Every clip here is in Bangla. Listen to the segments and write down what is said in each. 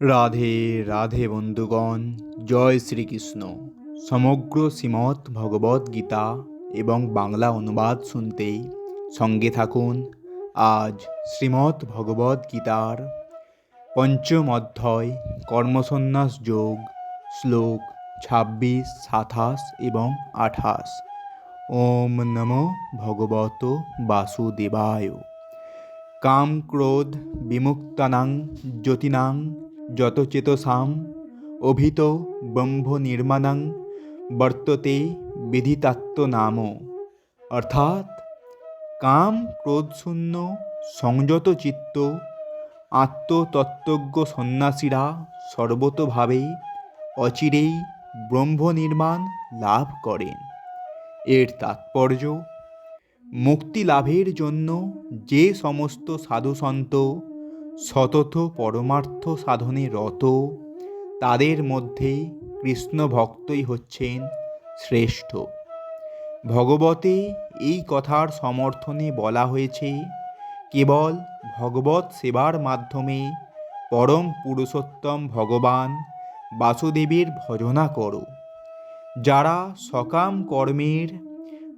রাধে রাধে বন্ধুগণ, জয় শ্রীকৃষ্ণ। সমগ্র শ্রীমৎ ভগবদ গীতা এবং বাংলা অনুবাদ শুনতেই সঙ্গে থাকুন আজ শ্রীমৎ ভগবদ গীতার পঞ্চম অধ্যায়, কর্মসন্ন্যাস যোগ, শ্লোক ছাব্বিশ, সাতাশ এবং আঠাশ। ওম নমো ভগবত বাসুদেবায়। কাম ক্রোধ বিমুক্তানাং জ্যোতিনাং যত চেতসাম, অভিত ব্রহ্ম নির্মাণাং বর্ততে বিধিতাত্ম নাম। অর্থাৎ, কাম ক্রোধশূন্য সংযত চিত্ত, আত্মতত্ত্বজ্ঞ সন্ন্যাসীরা সর্বতভাবে অচিরেই ব্রহ্ম নির্মাণ লাভ করেন। এর তাৎপর্য, মুক্তি লাভের জন্য যে সমস্ত সাধুসন্ত সতত পরমার্থ সাধনে রত। তাদের মধ্যে কৃষ্ণ ভক্তই হচ্ছেন শ্রেষ্ঠ। ভগবতে এই কথার সমর্থনে বলা হয়েছে, কেবল ভগবত সেবার মাধ্যমে পরম পুরুষোত্তম ভগবান বাসুদেবের ভজনা করো। যারা সকাম কর্মের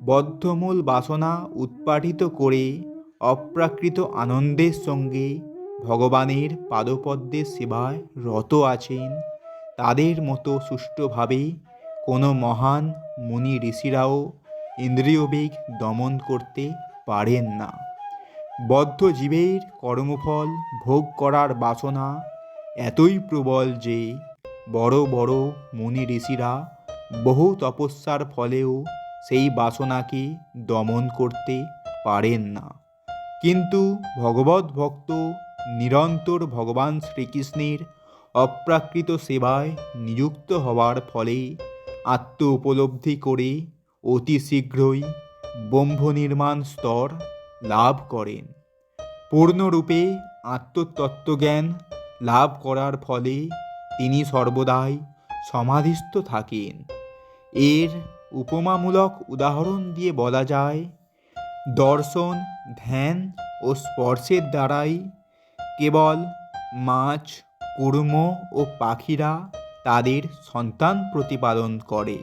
বদ্ধমূল বাসনা উৎপাটিত করে অপ্রাকৃত আনন্দের সঙ্গে ভগবানের পাদপদ্মের সেবায় রত আছেন। তাদের মতো সুষ্ঠুভাবে কোনো মহান মুনি ঋষিরাও ইন্দ্রিয়বেগ দমন করতে পারেন না। বদ্ধ জীবের কর্মফল ভোগ করার বাসনা এতই প্রবল যে বড় বড় মুনি ঋষিরা বহু তপস্যার ফলেও সেই বাসনাকে দমন করতে পারেন না। কিন্তু ভগবত ভক্ত নিরন্তর ভগবান শ্রীকৃষ্ণের অপ্রাকৃত সেবায় নিযুক্ত হওয়ার ফলে আত্ম উপলব্ধি করে অতি শীঘ্রই ব্রহ্ম নির্মাণ স্তর লাভ করেন। পূর্ণরূপে আত্মতত্ত্বজ্ঞান লাভ করার ফলে তিনি সর্বদাই সমাধিস্থ থাকেন। এর উপমামূলক উদাহরণ দিয়ে বলা যায়, দর্শন, ধ্যান ও স্পর্শের দ্বারাই কেবল মাছ কুর্ম ও পাখিরা তাদের সন্তান প্রতিপালন করে।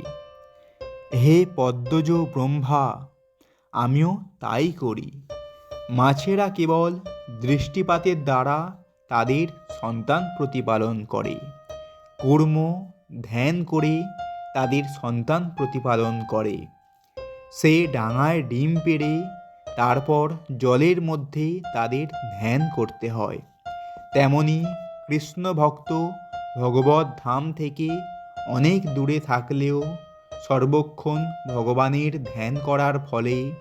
হে পদ্মজ ব্রহ্মা, আমিও তাই করি। মাছেরা কেবল দৃষ্টিপাতের দ্বারা তাদের সন্তান প্রতিপালন করে। কর্ম ধ্যান করে তাদের সন্তান প্রতিপালন করে। সে ডাঙায় ডিম পেড়ে তারপর জলের মধ্যে তাদের ধ্যান করতে হয়। তেমনি কৃষ্ণ ভক্ত ভগবত ধাম থেকে অনেক দূরে থাকলেও সর্বক্ষণ ভগবানের ধ্যান করার ফলে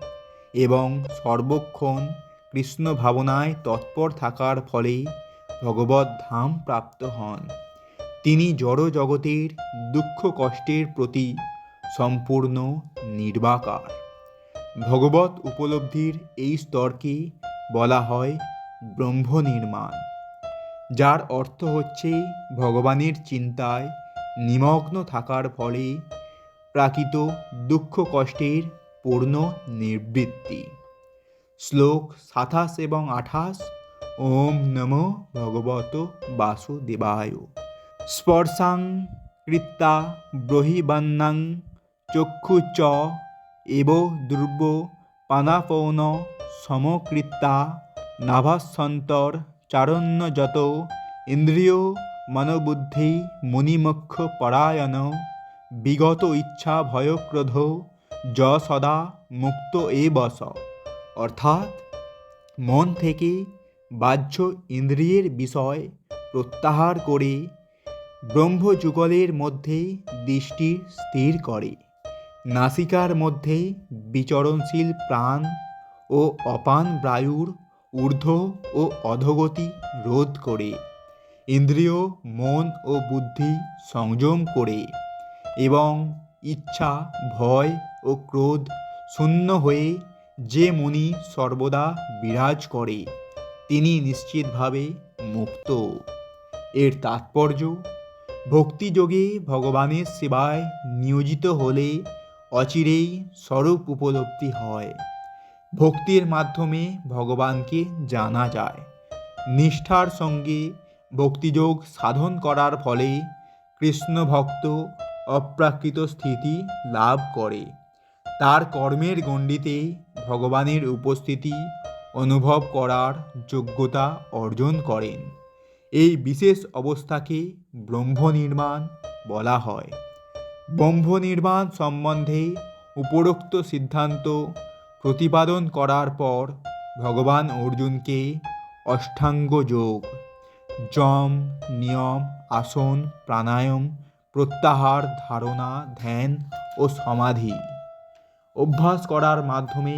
এবং সর্বক্ষণ কৃষ্ণ ভাবনায় তৎপর থাকার ফলে ভগবত ধাম প্রাপ্ত হন। তিনি জড় জগতের দুঃখ কষ্টের প্রতি সম্পূর্ণ নির্বাকার। ভগবত উপলব্ধির এই স্তরকে বলা হয় ব্রহ্ম নির্মাণ, যার অর্থ হচ্ছে ভগবানের চিন্তায় নিমগ্ন থাকার ফলে প্রাকৃত দুঃখ কষ্টের পূর্ণ নিবৃত্তি। শ্লোক সাতাশ এবং আঠাশ, ওম নমো ভগবত বাসুদেবায়। স্পর্শাং কৃত্তা ব্রহিবান্নাং চক্ষু চ এব দুর্ব পানাপৌন সমকৃত্তা নাভাসন্তর চারণ্যযত ইন্দ্রিয় মনোবুদ্ধি মুনিমক্ষ পরায়ণ বিগত ইচ্ছা ভয়ক্রোধ য সদা মুক্ত এ বস। অর্থাৎ মন থেকে বাহ্য ইন্দ্রিয়ের বিষয় প্রত্যাহার করে ব্রহ্মযুগলের মধ্যে দৃষ্টি স্থির করে। নাসিকার মধ্যে বিচরণশীল প্রাণ ও অপান বায়ুর ঊর্ধ্ব ও অধোগতি রোধ করে, ইন্দ্রিয়, মন ও বুদ্ধি সংযম করে এবং ইচ্ছা, ভয় ও ক্রোধ শূন্য হয়ে যে মুনি সর্বদা বিরাজ করে, তিনি নিশ্চিতভাবে মুক্ত। এর তাৎপর্য, ভক্তিযোগে ভগবানের সেবায় নিয়োজিত হলে অচিরেই স্বরূপ উপলব্ধি হয়। ভক্তির মাধ্যমে ভগবানকে জানা যায়। নিষ্ঠার সঙ্গে ভক্তিযোগ সাধন করার ফলে কৃষ্ণ ভক্ত অপ্রাকৃত স্থিতি লাভ করে। তার কর্মের গণ্ডিতে ভগবানের উপস্থিতি অনুভব করার যোগ্যতা অর্জন করেন। এই বিশেষ অবস্থাকে ব্রহ্ম নির্মাণ বলা হয়। ব্রহ্ম নির্মাণ সম্বন্ধে উপরোক্ত সিদ্ধান্ত প্রতিপাদন করার পর ভগবান অর্জুনকে অষ্টাঙ্গ যোগ, যম, নিয়ম, আসন, প্রাণায়াম, প্রত্যাহার, ধারণা, ধ্যান ও সমাধি অভ্যাস করার মাধ্যমে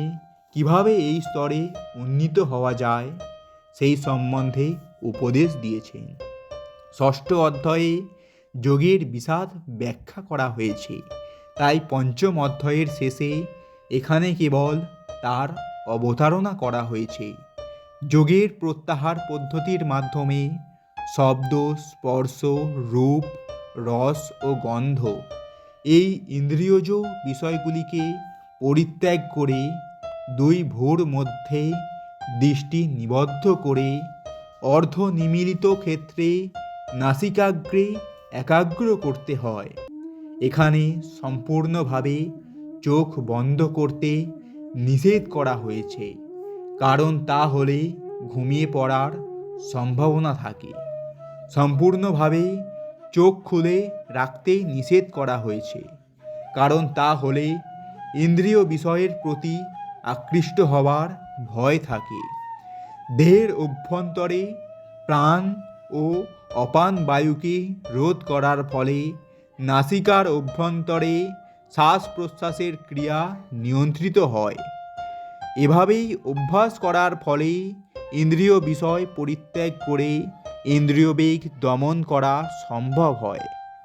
কীভাবে এই স্তরে উন্নীত হওয়া যায় সেই সম্বন্ধে উপদেশ দিয়েছেন। ষষ্ঠ অধ্যায়ে যোগের বিশাদ ব্যাখ্যা করা হয়েছে। তাই পঞ্চম অধ্যায়ের শেষে এখানে কেবল তার অবতারণা করা হয়েছে। যোগের প্রত্যাহার পদ্ধতির মাধ্যমে শব্দ, স্পর্শ, রূপ, রস ও গন্ধ এই ইন্দ্রিয়জ বিষয়গুলিকে পরিত্যাগ করে দুই ভোর মধ্যে দৃষ্টি নিবদ্ধ করে অর্ধ নিমীলিত ক্ষেত্রে নাসিকাগ্রে একাগ্র করতে হয়। এখানে সম্পূর্ণভাবে চোখ বন্ধ করতে নিষেধ করা হয়েছে। কারণ তা হলে ঘুমিয়ে পড়ার সম্ভাবনা থাকে। সম্পূর্ণভাবে চোখ খুলে রাখতেই নিষেধ করা হয়েছে। কারণ তা হলে ইন্দ্রিয় বিষয়ের প্রতি আকৃষ্ট হওয়ার ভয় থাকে। দেহের অভ্যন্তরে প্রাণ ও অপান বায়ুকে রোধ করার ফলে নাসিকার অভ্যন্তরে শ্বাস প্রশ্বাসের ক্রিয়া নিয়ন্ত্রিত হয়। এভাবেই অভ্যাস করার ফলে ইন্দ্রিয় বিষয় পরিত্যাগ করে ইন্দ্রিয় বেগ দমন করা সম্ভব হয়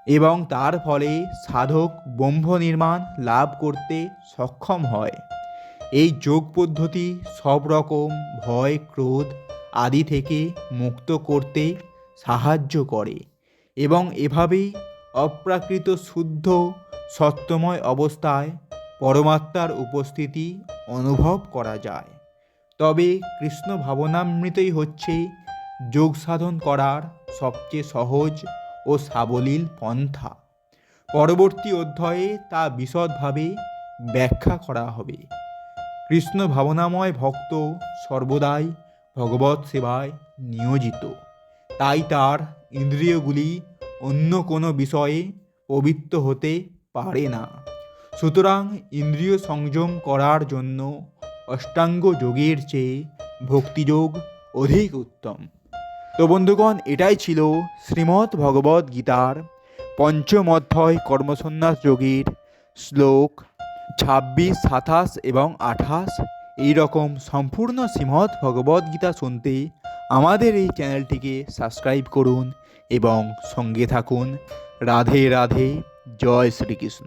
এবং তার ফলে সাধক ব্রহ্ম নির্মাণ লাভ করতে সক্ষম হয়। এই যোগ পদ্ধতি সব রকম ভয়, ক্রোধ আদি থেকে মুক্ত করতে সাহায্য করে এবং এভাবেই অপ্রাকৃত শুদ্ধ সত্যময় অবস্থায় পরমাত্মার উপস্থিতি অনুভব করা যায়। তবে কৃষ্ণ ভাবনামৃতই হচ্ছে যোগ সাধন করার সবচেয়ে সহজ ও সাবলীল পন্থা। পরবর্তী অধ্যায়ে তা বিশদভাবে ব্যাখ্যা করা হবে। কৃষ্ণ ভাবনাময় ভক্ত সর্বদাই ভগবৎ সেবায় নিয়োজিত। তাই তার ইন্দ্রিয়গুলি অন্য কোনো বিষয়ে পবিত্র হতে পারে না। সুতরাং ইন্দ্রিয় সংযম করার জন্য অষ্টাঙ্গ যোগের চেয়ে ভক্তিযোগ অধিক উত্তম। তো বন্ধুগণ, এটাই ছিল শ্রীমদ্ ভগবদ গীতার পঞ্চম অধ্যায় কর্মসন্ন্যাস যোগীর শ্লোক ছাব্বিশ, সাতাশ এবং আঠাশ। এই রকম সম্পূর্ণ শ্রীমদ্ ভগবদ গীতা শুনতে আমাদের এই চ্যানেলটিকে সাবস্ক্রাইব করুন এবং সঙ্গে থাকুন। রাধে রাধে জয় শ্রীকৃষ্ণ।